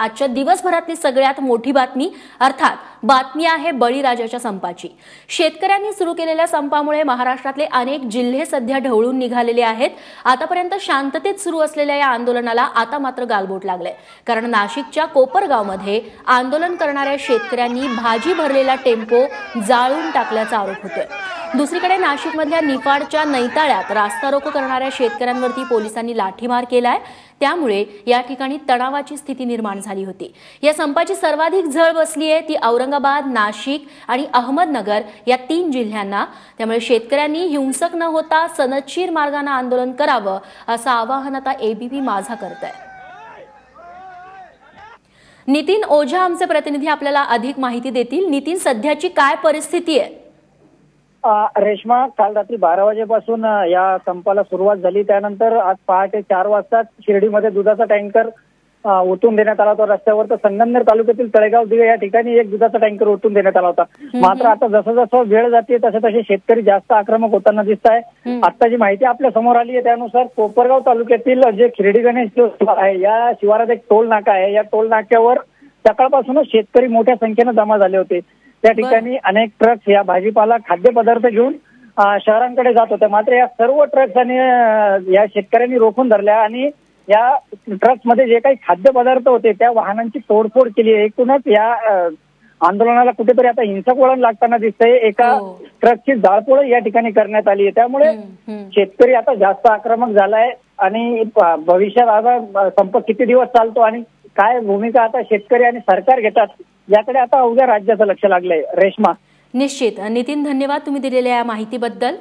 आजच्या दिवसभरातली सगळ्यात मोठी बातमी अर्थात बातमी आहे बळीराजाच्या संपाची. शेतकऱ्यांनी सुरू केलेल्या संपामुळे महाराष्ट्रातले अनेक जिल्हे सध्या ढवळून निघालेले आहेत. आतापर्यंत शांततेत सुरू असलेल्या या आंदोलनाला आता मात्र गालबोट लागलंय. कारण नाशिकच्या कोपरगावमध्ये आंदोलन करणाऱ्या शेतकऱ्यांनी भाजी भरलेला टेम्पो जाळून टाकल्याचा आरोप होतोय. दुसरीकडे नाशिकमधल्या निफाडच्या नैताळ्यात रास्ता रोको करणाऱ्या शेतकऱ्यांवरती पोलिसांनी लाठीमार केलाय. त्यामुळे या ठिकाणी तणावाची स्थिती निर्माण झाली होती. या संपाची सर्वाधिक झळ बसली आहे ती औरंगाबाद नाशिक आणि अहमदनगर या तीन जिल्ह्यांना. त्यामुळे शेतकऱ्यांनी हिंसक न होता सनदशीर मार्गाने आंदोलन करावं असं आवाहन आता एबीपी माझा करत आहे नितीन ओझा आमचे प्रतिनिधी आपल्याला अधिक माहिती देतील. नितीन सध्याची काय परिस्थिती आहे? रेश्मा काल रात्री बारा वाजेपासून या संपाला सुरुवात झाली. त्यानंतर आज पहाटे चार वाजता शिर्डीमध्ये दुधाचा टँकर ओतून देण्यात आला होता. रस्त्यावर तर संगमनेर तालुक्यातील तळेगाव दिवे या ठिकाणी एक दुधाचा टँकर ओतून देण्यात आला होता. मात्र आता जसं जसं वेळ जाते तसे तसे शेतकरी जास्त आक्रमक होताना दिसत आहे. आता जी माहिती आपल्यासमोर आली आहे त्यानुसार कोपरगाव तालुक्यातील जे खिरडी गणेश आहे या शिवारात एक टोल नाका आहे. या टोल नाक्यावर सकाळपासूनच शेतकरी मोठ्या संख्येनं जमा झाले होते. त्या ठिकाणी अनेक ट्रक्स या भाजीपाला खाद्यपदार्थ घेऊन शहरांकडे जात होत्या मात्र या सर्व ट्रक्स आणि या शेतकऱ्यांनी रोखून धरल्या आणि या ट्रक्समध्ये जे काही खाद्यपदार्थ होते त्या वाहनांची तोडफोड केली आहे. एकूणच या आंदोलनाला कुठेतरी आता हिंसक वळण लागताना दिसतंय. एका हो. ट्रकची जाळपोळ या ठिकाणी करण्यात आली आहे. त्यामुळे. शेतकरी आता जास्त आक्रमक झालाय आणि भविष्यात आता संप किती दिवस चालतो आणि काय भूमिका आता शेतकरी आणि सरकार घेतात याकडे आता अवघ्या राज्याचं लक्ष लागलंय. रेश्मा. निश्चित. नितीन धन्यवाद तुम्ही दिलेल्या या माहितीबद्दल.